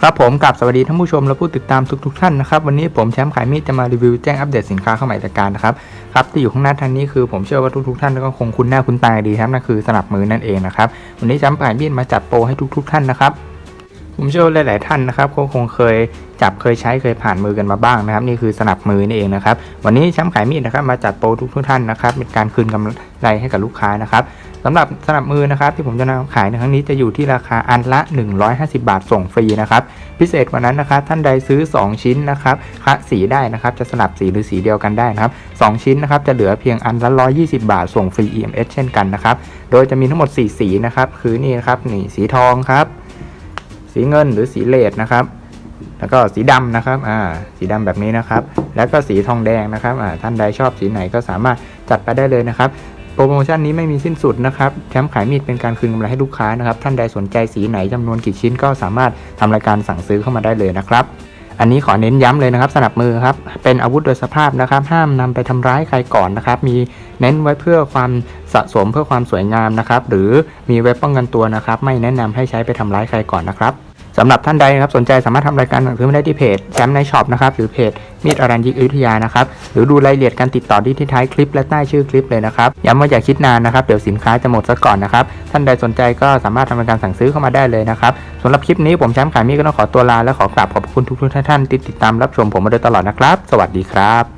ครับผมกับสวัสดีท่านผู้ชมและผู้ติดตามทุกๆท่านนะครับวันนี้ผมแชมป์ขายมีดจะมารีวิวแจ้งอัปเดตสินค้าเข้าใหม่จากการนะครับครับที่อยู่ข้างหน้าท่านนี้คือผมเชื่อว่าทุกๆท่านก็คงคุ้นหน้าคุ้นตาดีครับนั่นคือสนับมือนั่นเองนะครับวันนี้แชมป์ขายมีดมาจัดโปรให้ทุกๆท่านนะครับ ผมเชื่อหลาย ๆ ท่านนะครับก็คงเคยจับเคยใช้เคยผ่านมือกันมาบ้างนะครับ นี่คือสนับมือนี่เองนะครับ วันนี้แชมป์ขายมีดนะครับมาจัดโปรทุกๆท่านนะครับเป็นการคืนกำไรให้กับลูกค้านะครับสำหรับสนับมือนะครับที่ผมจะนำขายในครั้งนี้จะอยู่ที่ราคาอันละ 150 บาทส่งฟรีนะครับพิเศษกว่านั้นนะครับท่านใดซื้อ 2 ชิ้นนะครับคะสีได้นะครับจะสลับสีหรือสีเดียวกันได้นะครับ2ชิ้นนะครับจะเหลือเพียงอันละ 120 บาทส่งฟรี EMS เช่นกันนะครับโดยจะมีทั้งหมด 4 สีนะครับคือนี่นะครับนี่สีทองครับ สีเงินหรือสีเลดนะครับ แล้วก็สีดำนะครับอ่าสีดำแบบนี้นะครับ แล้วก็สีทองแดงนะครับอ่าท่านใดชอบสีไหนก็สามารถจัดไปได้เลยนะครับโปรโมชั่นนี้ไม่มีสิ้นสุดนะครับแชมป์ขายมีดเป็นการคืนกำไรให้ลูกค้านะครับ ท่านใดสนใจสีไหนจำนวนกี่ชิ้นก็สามารถทำรายการสั่งซื้อเข้ามาได้เลยนะครับ อันนี้ขอเน้นย้ำเลยนะครับ สนับมือครับ เป็นอาวุธโดยสภาพนะครับ ห้ามนำไปทำร้ายใครก่อนนะครับ มีเน้นไว้เพื่อความสะสมเพื่อความสวยงามนะครับ หรือมีไว้ป้องกันตัวนะครับ ไม่แนะนำให้ใช้ไปทำร้ายใครก่อนนะครับ สำหรับท่านใดนะครับสนใจสามารถทำรายการสั่งซื้อได้ที่เพจแชมป์ในช็อปนะครับหรือเพจมีดอรัญยิกอยุธยานะครับหรือดูรายละเอียดการติดต่อที่ที่ท้ายคลิปและใต้ชื่อคลิปเลยนะครับย้ำว่าอย่าคิดนานนะครับเดี๋ยวสินค้าจะหมดซะก่อนนะครับท่านใดสนใจก็สามารถทำรายการสั่งซื้อเข้ามาได้เลยนะครับสำหรับคลิปนี้ผมแชมป์ขายมีดก็ต้องขอตัวลาและขอกราบขอบคุณทุกท่านที่ติดตามรับชมผมมาโดยตลอดนะครับ สวัสดีครับ